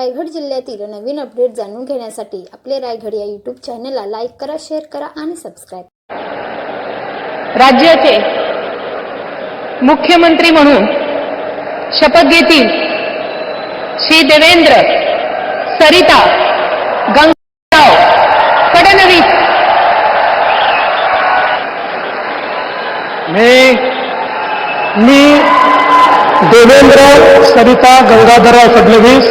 रायगड जिल्ह्यातील नवीन अपडेट जाणून घेण्यासाठी आपले रायगड या यूट्यूब चॅनलला लाईक करा शेअर करा आणि सबस्क्राईब राज्याचे मुख्यमंत्री म्हणून शपथ घेतील श्री देवेंद्र सरिता गंगाराव फडणवीस. मी मी देवेंद्र सरिता गंगाधरराव फडणवीस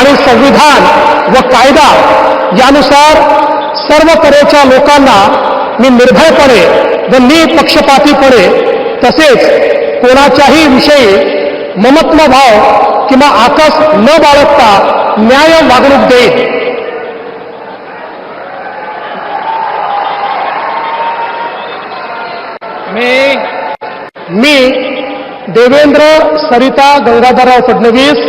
आणि संविधान व कायदा यानुसार सर्व तऱ्हेच्या लोकांना मी निर्भयपणे व निपक्षपातीपणे तसेच कोणाच्याही विषयी ममत्व भाव किंवा आकस न बाळगता न्याय वागणूक देईल मी मी देवेंद्र सरिता गंगाधरराव फडणवीस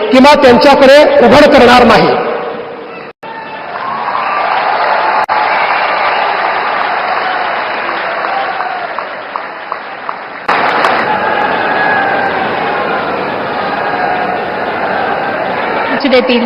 किंवा त्यांच्याकडे उघड करणार नाही. देतील